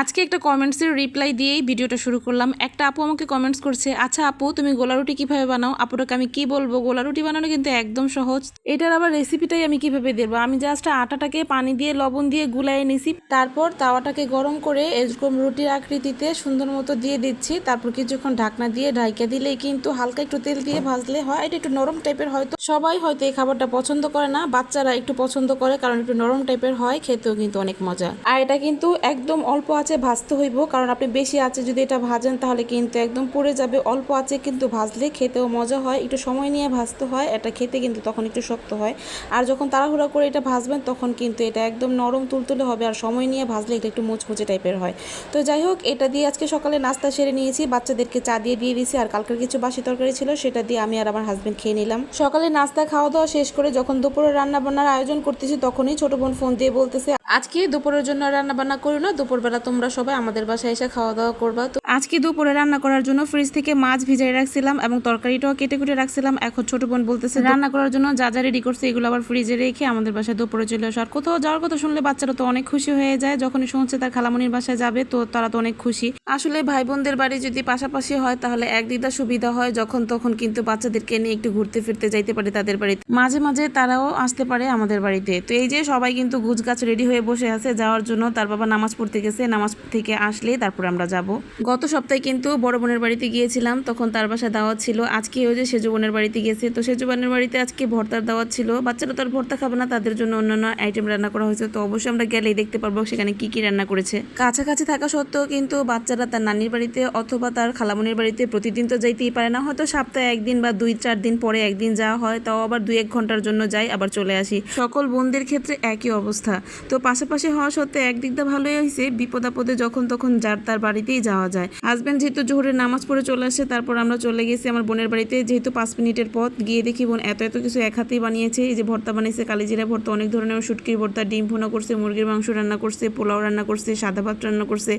আজকে একটা কমেন্টসের রিপ্লাই দিয়েই ভিডিওটা শুরু করলাম। একটা আপু আমাকে কমেন্টস করছে আচ্ছা আপু, তুমি গোলা রুটি কীভাবে বানাও? আপুটাকে আমি কি বলব? গোলা রুটি বানানো কিন্তু একদম সহজ। এটার আবার রেসিপিটাই আমি কীভাবে দেবো? আমি জাস্ট আটাটাকে পানি দিয়ে, লবণ দিয়ে গুলায় নিছি। তারপর তাওয়াটাকে গরম করে এরকম রুটির আকৃতিতে সুন্দর মতো দিয়ে দিচ্ছি। তারপর কিছুক্ষণ ঢাকনা দিয়ে ঢাইকা দিলেই কিন্তু হালকা একটু তেল দিয়ে ভাজলে হয়। এটা একটু নরম টাইপের হয়তো। সবাই হয়তো এই খাবারটা পছন্দ করে না। বাচ্চারা একটু পছন্দ করে, কারণ একটু নরম টাইপের হয়, খেতেও কিন্তু অনেক মজা। আর এটা কিন্তু একদম অল্প আছে, ভাজতে হইব। কারণ আপনি বেশি আছে যদি এটা ভাজেন, তাহলে কিন্তু একদম পুড়ে যাবে। অল্প আছে কিন্তু ভাজলে খেতেও মজা হয়। একটু সময় নিয়ে ভাজতে হয়, এটা খেতে কিন্তু তখন একটু শক্ত হয়। আর যখন তাড়াহুড়া করে এটা ভাজবেন, তখন কিন্তু এটা একদম নরম তুলতুলে হবে। আর সময় নিয়ে ভাজলে এটা একটু মুচমুচে টাইপের হয়। তো যাই হোক, এটা দিয়ে আজকে সকালে নাস্তা সেরে নিয়েছি। বাচ্চাদেরকে চা দিয়ে দিয়ে দিয়েছি। আর কালকের কিছু বাসি তরকারি ছিল, সেটা দিয়ে আমি আর আমার হাজবেন্ড খেয়ে নিলাম। সকালে নাস্তা খাওয়া দাওয়া শেষ করে যখন দুপুরে রান্না বান্নার আয়োজন করতেছি, তখনই ছোট বোন ফোন দিয়ে বলতেছে আজকে দুপুরের জন্য রান্না বান্না করো না, দুপুরবেলা তোমরা সবাই আমাদের বাসায় এসে খাওয়া দাওয়া করবা। তো আজকে দুপুরে রান্না করার জন্য ফ্রিজ থেকে মাছ ভিজাই রাখছিলাম এবং তরকারিটাও কেটে কুটে রাখছিলাম। এখন ছোট বোন বলতেছে রান্না করার জন্য যা যা রেডি করছে এগুলো আবার ফ্রিজে রেখে আমাদের বাসায় দুপুরে চলে আসো আর কোথাও যাওয়ার কথা শুনলে বাচ্চারা তো অনেক খুশি হয়ে যায়। যখনই শুনছে তার খালামনির বাসায় যাবে তো তারা তো অনেক খুশি। আসলে ভাই বোনদের বাড়ি যদি পাশাপাশি হয় তাহলে একদিকটা সুবিধা হয় যখন তখন কিন্তু বাচ্চাদেরকে নিয়ে একটু ঘুরতে ফিরতে যাইতে পারে তাদের বাড়িতে। মাঝে মাঝে তারাও আসতে পারে আমাদের বাড়িতে। তো এই যে সবাই কিন্তু গুছ গাছ রেডি হয়ে বসে আছে যাওয়ার জন্য তার বাবা নামাজ পড়তে গেছে। নামাজ থেকে আসলে তারপর আমরা যাব। গত সপ্তাহে কিন্তু বড় বোনের বাড়িতে গিয়েছিলাম, তখন তার বাসায় দাওয়াত ছিল। আজকে ওই যে সেজু বোনের বাড়িতে গেছে। তো সেজু বোনের বাড়িতে আজকে ভর্তার দাওয়াত ছিল। বাচ্চারা তো আর ভর্তা খাবে না, তাদের জন্য অন্যান্য আইটেম রান্না করা হয়েছে। তো অবশ্যই আমরা গেলেই দেখতে পারব সেখানে কি কি রান্না করেছে। কাছাকাছি থাকা সত্ত্বেও কিন্তু বাচ্চারা তার নানির বাড়িতে অথবা তার খালামনির বাড়িতে প্রতিদিন তো যাইতেই পারে না। হয়তো সপ্তাহে একদিন বা দুই, চার দিন পরে একদিন যাওয়া হয়, তাও আবার দুই, এক ঘণ্টার জন্য যাই, আবার চলে আসি। সকল বোনদের ক্ষেত্রে একই অবস্থা। তো পাশাপাশি হওয়া সত্ত্বে একদিক দিয়ে ভালোই হয়েছে। বিপদ আপদে যখন তখন যার তার বাড়িতেই যাওয়া যায়। হাজব্যান্ড যেহেতু জোহরের নামাজ পড়ে চলে আসে, তারপর আমরা চলে গেছি আমার বোনের বাড়িতে। যেহেতু পাঁচ মিনিটের পথ, গিয়ে দেখি বোন এত এত কিছু এক হাতেই বানিয়েছে। এই যে ভর্তা বানিয়েছে, কালিজিরা ভর্তা, অনেক ধরনের শুটকির ভর্তা, ডিম ভুনা করছে, মুরগির মাংস রান্না করছে, পোলাও রান্না করছে, সাদা ভাত রান্না করছে।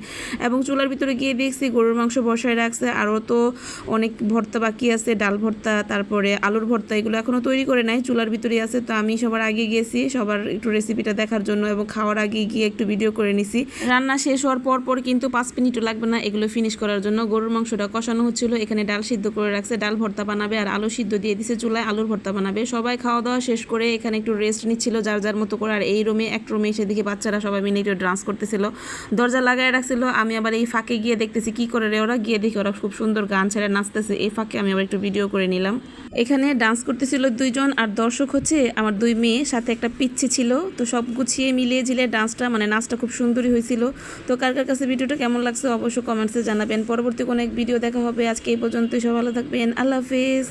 এবং চুলার ভিতরে গিয়ে দেখছি গরুর মাংস বসায় রাখছে। আরও তো অনেক ভর্তা বাকি আছে, ডাল ভর্তা, তারপরে আলুর ভর্তা, এগুলো এখনও তৈরি করে নাই, চুলার ভিতরেই আছে। তো আমি সবার আগে গেছি সবার একটু রেসিপিটা দেখার জন্য এবং খাওয়ার আগে গিয়ে একটু ভিডিও করে নিছি। রান্না শেষ হওয়ার পর পর কিন্তু পাঁচ মিনিটও লাগবে না, এগুলো ফিনিশ করার জন্য গরুর মাংসটা কষানো হচ্ছিল। এখানে ডাল সিদ্ধ করে রাখছে, ডাল ভর্তা বানাবে আর আলু সিদ্ধ দিয়ে দিছে চুলায়, আলুর ভর্তা বানাবে। সবাই খাওয়া দাওয়া শেষ করে এখানে একটু রেস্ট নিচ্ছিল যার যার মতো করে। আর এই রুমে এক রুমে এসে দেখি বাচ্চারা সবাই মিলে একটু ডান্স করতেছিল। দরজা লাগায় রাখছিল। আমি আবার এই ফাঁকে গিয়ে দেখতেছি কি করে রে ওরা। গিয়ে দেখি ওরা খুব সুন্দর গান ছেড়ে নাচতেছে। এই ফাঁকে আমি আবার একটু ভিডিও করে নিলাম। এখানে ডান্স করতেছিল দুইজন আর দর্শক হচ্ছে আমার দুই মেয়ে, সাথে একটা পিচ্ছি ছিল। তো সব গুছিয়ে মিলিয়ে ঝিলে ডান্সটা মানে নাচটা খুব সুন্দরই হয়েছিল। তো কার কার কাছে ভিডিওটা কেমন লাগছে অবশ্যই কমেন্টসে জানাবেন। পরবর্তী কোনো এক ভিডিও দেখা হবে। আজকে এই পর্যন্তই। সব ভালো থাকবেন। আল্লাহ হাফিজ।